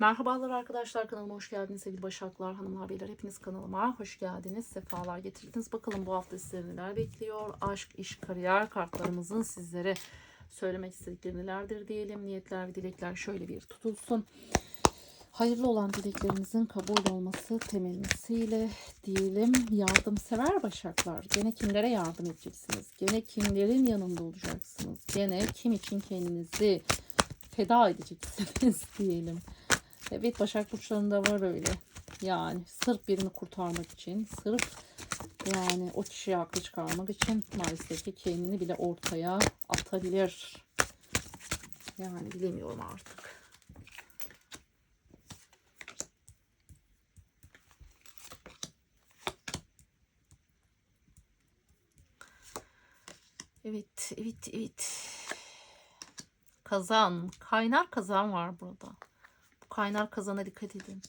Merhabalar arkadaşlar kanalıma hoş geldiniz sevgili Başaklar hanımlar beyler. Hepiniz kanalıma hoş geldiniz sefalar getirdiniz. Bakalım bu hafta sizleri neler bekliyor? Aşk iş kariyer kartlarımızın sizlere söylemek istedikleri nelerdir diyelim. Niyetler ve dilekler şöyle bir tutulsun. Hayırlı olan dileklerinizin kabul olması temennisiyle diyelim. Yardımsever başaklar gene kimlere yardım edeceksiniz? Gene kimlerin yanında olacaksınız? Gene kim için kendinizi feda edeceksiniz diyelim. Evet Başak Burçlarında var öyle. Yani sırf birini kurtarmak için, sırf yani o kişiyi haklı çıkarmak için maalesef ki kendini bile ortaya atabilir. Yani bilemiyorum artık. Evet, evet, evet. Kazan, kaynar kazan var burada. Kaynar kazana dikkat edin.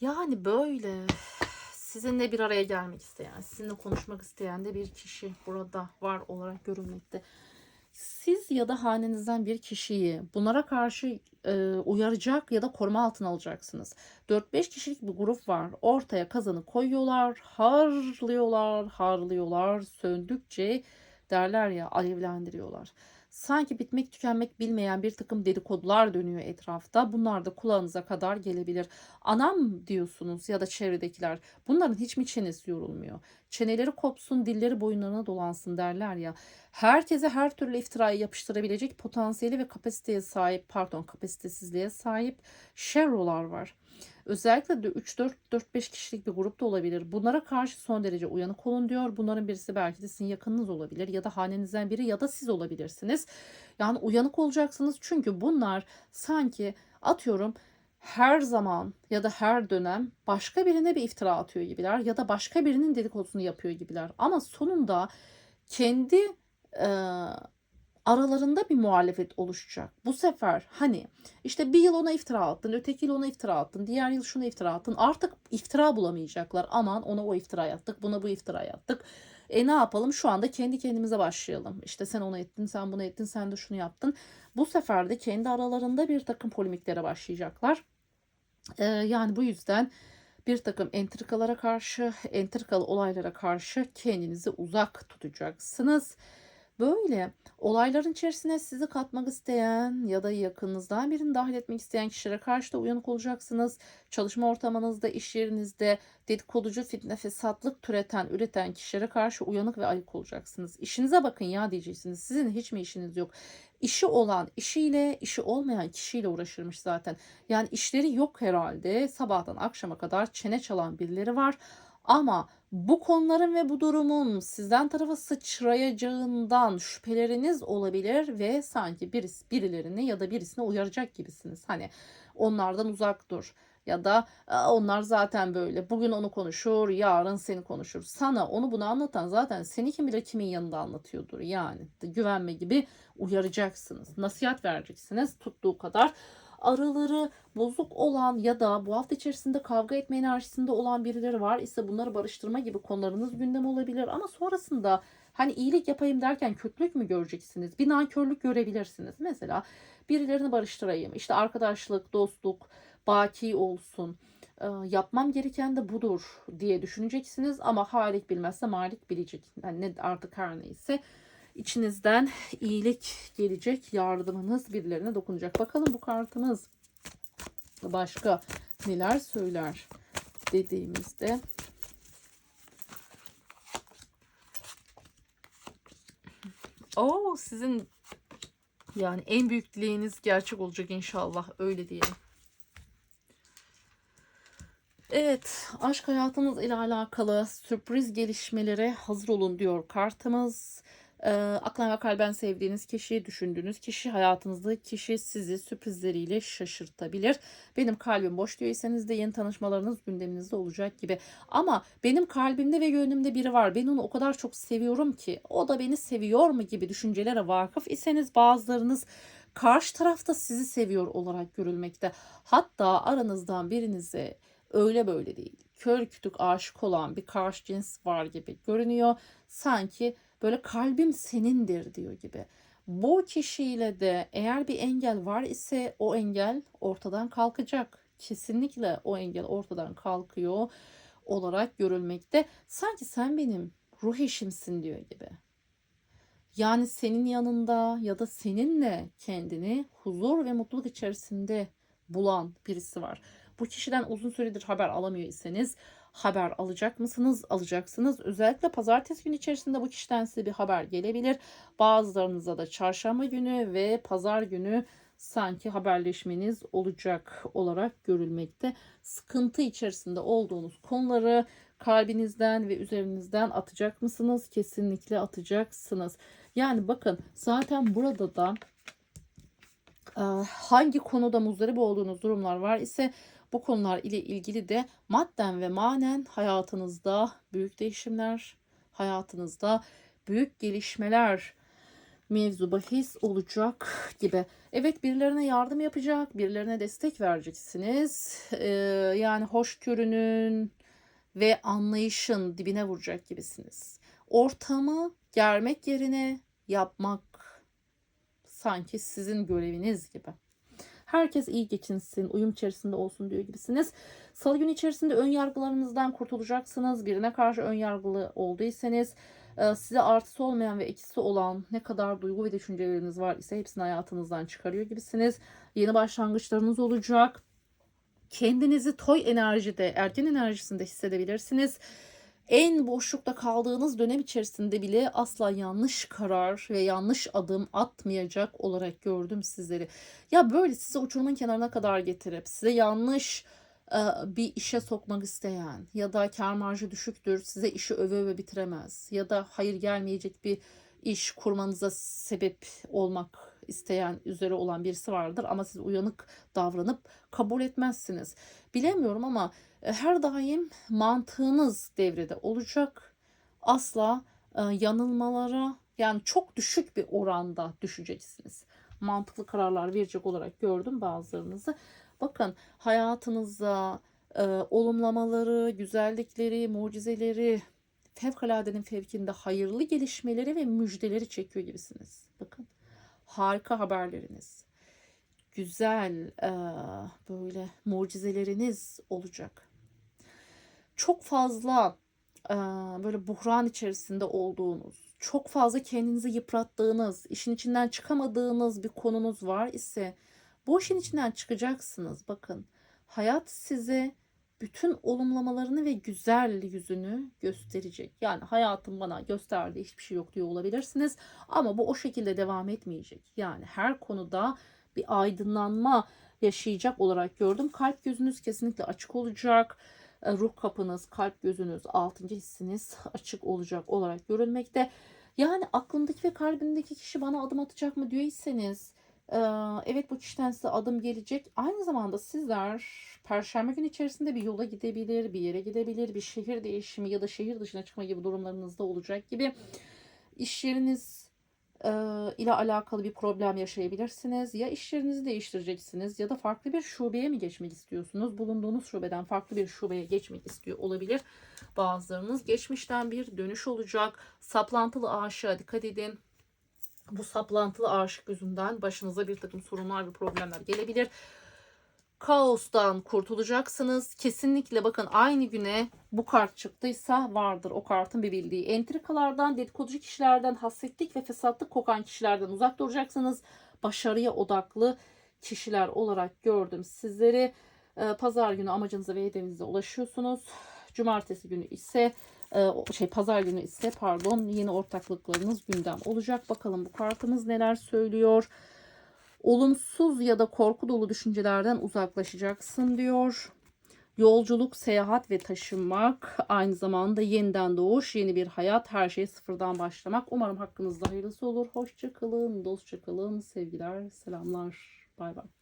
Yani böyle sizinle bir araya gelmek isteyen, sizinle konuşmak isteyen de bir kişi burada var olarak görünmekte. Siz ya da hanenizden bir kişiyi bunlara karşı e, uyaracak ya da koruma altına alacaksınız. 4-5 kişilik bir grup var. Ortaya kazanı koyuyorlar, harlıyorlar, harlıyorlar. Söndükçe derler ya alevlendiriyorlar. Sanki bitmek tükenmek bilmeyen bir takım dedikodular dönüyor etrafta. Bunlar da kulağınıza kadar gelebilir. Anam diyorsunuz ya da çevredekiler. Bunların hiç mi çenesi yorulmuyor? Çeneleri kopsun, dilleri boyunlarına dolansın derler ya. Herkese her türlü iftirayı yapıştırabilecek potansiyeli ve kapasiteye sahip, pardon kapasitesizliğe sahip şerrolar var. Özellikle de 3-4-4-5 kişilik bir grup da olabilir. Bunlara karşı son derece uyanık olun diyor. Bunların birisi belki de sizin yakınınız olabilir ya da hanenizden biri ya da siz olabilirsiniz. Yani uyanık olacaksınız çünkü bunlar sanki atıyorum her zaman ya da her dönem başka birine bir iftira atıyor gibiler ya da başka birinin dedikodusunu yapıyor gibiler. Ama sonunda kendi e, aralarında bir muhalefet oluşacak. Bu sefer hani işte bir yıl ona iftira attın, öteki yıl ona iftira attın, diğer yıl şuna iftira attın. Artık iftira bulamayacaklar. Aman ona o iftira attık, buna bu iftira attık. E ne yapalım? Şu anda kendi kendimize başlayalım. İşte sen onu ettin, sen bunu ettin, sen de şunu yaptın. Bu sefer de kendi aralarında bir takım polemiklere başlayacaklar. Ee, yani bu yüzden bir takım entrikalara karşı, entrikalı olaylara karşı kendinizi uzak tutacaksınız. Böyle olayların içerisine sizi katmak isteyen ya da yakınınızdan birini dahil etmek isteyen kişilere karşı da uyanık olacaksınız. Çalışma ortamınızda, iş yerinizde dedikoducu, fitne, fesatlık türeten, üreten kişilere karşı uyanık ve ayık olacaksınız. İşinize bakın ya diyeceksiniz. Sizin hiç mi işiniz yok? İşi olan, işiyle, işi olmayan kişiyle uğraşırmış zaten. Yani işleri yok herhalde. Sabahtan akşama kadar çene çalan birileri var. Ama bu konuların ve bu durumun sizden tarafa sıçrayacağından şüpheleriniz olabilir ve sanki birisi birilerini ya da birisine uyaracak gibisiniz. Hani onlardan uzak dur. ya da onlar zaten böyle. Bugün onu konuşur yarın seni konuşur. Sana onu bunu anlatan zaten seni kim bilir kimin yanında anlatıyordur. Yani güvenme gibi uyaracaksınız. Nasihat vereceksiniz tuttuğu kadar araları bozuk olan ya da bu hafta içerisinde kavga etme enerjisinde olan birileri var ise bunları barıştırma gibi konularınız gündem olabilir ama sonrasında hani iyilik yapayım derken kötülük mü göreceksiniz? Bir nankörlük görebilirsiniz. Mesela birilerini barıştırayım. işte arkadaşlık, dostluk, baki olsun. yapmam gereken de budur diye düşüneceksiniz ama Halik bilmezse Malik bilecek. Yani ne artık her neyse içinizden iyilik gelecek, yardımınız birilerine dokunacak. Bakalım bu kartımız başka neler söyler dediğimizde O sizin yani en büyük dileğiniz gerçek olacak inşallah öyle diyelim. Evet, aşk hayatınız ile alakalı sürpriz gelişmelere hazır olun diyor kartımız. E, aklan ve kalben sevdiğiniz kişi, düşündüğünüz kişi, hayatınızdaki kişi sizi sürprizleriyle şaşırtabilir. Benim kalbim boş diyorsanız de yeni tanışmalarınız gündeminizde olacak gibi. Ama benim kalbimde ve gönlümde biri var. Ben onu o kadar çok seviyorum ki o da beni seviyor mu gibi düşüncelere vakıf iseniz bazılarınız karşı tarafta sizi seviyor olarak görülmekte. Hatta aranızdan birinize öyle böyle değil. Kör kütük aşık olan bir karşı cins var gibi görünüyor. Sanki böyle kalbim senindir diyor gibi. Bu kişiyle de eğer bir engel var ise o engel ortadan kalkacak. Kesinlikle o engel ortadan kalkıyor olarak görülmekte. Sanki sen benim ruh eşimsin diyor gibi. Yani senin yanında ya da seninle kendini huzur ve mutluluk içerisinde bulan birisi var. Bu kişiden uzun süredir haber alamıyor iseniz haber alacak mısınız? Alacaksınız. Özellikle pazartesi günü içerisinde bu kişiden size bir haber gelebilir. Bazılarınıza da çarşamba günü ve pazar günü sanki haberleşmeniz olacak olarak görülmekte. Sıkıntı içerisinde olduğunuz konuları kalbinizden ve üzerinizden atacak mısınız? Kesinlikle atacaksınız. Yani bakın zaten burada da hangi konuda muzdarip olduğunuz durumlar var ise bu konular ile ilgili de madden ve manen hayatınızda büyük değişimler, hayatınızda büyük gelişmeler mevzu bahis olacak gibi. Evet birilerine yardım yapacak, birilerine destek vereceksiniz. Ee, yani hoşgörünün ve anlayışın dibine vuracak gibisiniz. Ortamı germek yerine yapmak sanki sizin göreviniz gibi. Herkes iyi geçinsin, uyum içerisinde olsun diyor gibisiniz. Salı günü içerisinde ön yargılarınızdan kurtulacaksınız. Birine karşı ön yargılı olduysanız e, size artısı olmayan ve eksisi olan ne kadar duygu ve düşünceleriniz var ise hepsini hayatınızdan çıkarıyor gibisiniz. Yeni başlangıçlarınız olacak. Kendinizi toy enerjide, erken enerjisinde hissedebilirsiniz en boşlukta kaldığınız dönem içerisinde bile asla yanlış karar ve yanlış adım atmayacak olarak gördüm sizleri. Ya böyle size uçurumun kenarına kadar getirip size yanlış e, bir işe sokmak isteyen ya da kar marjı düşüktür size işi öve öve bitiremez ya da hayır gelmeyecek bir iş kurmanıza sebep olmak isteyen üzere olan birisi vardır ama siz uyanık davranıp kabul etmezsiniz. Bilemiyorum ama her daim mantığınız devrede olacak. Asla e, yanılmalara yani çok düşük bir oranda düşeceksiniz. Mantıklı kararlar verecek olarak gördüm bazılarınızı. Bakın hayatınızda e, olumlamaları, güzellikleri, mucizeleri, fevkaladenin fevkinde hayırlı gelişmeleri ve müjdeleri çekiyor gibisiniz. Bakın harika haberleriniz, güzel e, böyle mucizeleriniz olacak. Çok fazla e, böyle buhran içerisinde olduğunuz, çok fazla kendinizi yıprattığınız, işin içinden çıkamadığınız bir konunuz var ise bu işin içinden çıkacaksınız. Bakın hayat size bütün olumlamalarını ve güzel yüzünü gösterecek. Yani hayatım bana gösterdiği hiçbir şey yok diyor olabilirsiniz. Ama bu o şekilde devam etmeyecek. Yani her konuda bir aydınlanma yaşayacak olarak gördüm. Kalp gözünüz kesinlikle açık olacak. E, ruh kapınız, kalp gözünüz, altıncı hissiniz açık olacak olarak görülmekte. Yani aklındaki ve kalbindeki kişi bana adım atacak mı diyorsanız evet bu kişiden size adım gelecek. Aynı zamanda sizler perşembe günü içerisinde bir yola gidebilir, bir yere gidebilir, bir şehir değişimi ya da şehir dışına çıkma gibi durumlarınızda olacak gibi iş yeriniz ile alakalı bir problem yaşayabilirsiniz. Ya iş yerinizi değiştireceksiniz ya da farklı bir şubeye mi geçmek istiyorsunuz? Bulunduğunuz şubeden farklı bir şubeye geçmek istiyor olabilir bazılarınız. Geçmişten bir dönüş olacak. Saplantılı aşağı dikkat edin bu saplantılı aşık yüzünden başınıza bir takım sorunlar ve problemler gelebilir. Kaostan kurtulacaksınız. Kesinlikle bakın aynı güne bu kart çıktıysa vardır o kartın bir bildiği. Entrikalardan, dedikoducu kişilerden, hasretlik ve fesatlık kokan kişilerden uzak duracaksınız. Başarıya odaklı kişiler olarak gördüm sizleri. Ee, pazar günü amacınıza ve hedefinize ulaşıyorsunuz. Cumartesi günü ise e, şey pazar günü ise pardon yeni ortaklıklarınız gündem olacak. Bakalım bu kartımız neler söylüyor. Olumsuz ya da korku dolu düşüncelerden uzaklaşacaksın diyor. Yolculuk, seyahat ve taşınmak, aynı zamanda yeniden doğuş, yeni bir hayat, her şey sıfırdan başlamak. Umarım hakkınızda hayırlısı olur. Hoşça kalın, dostça kalın, sevgiler, selamlar. Bay bay.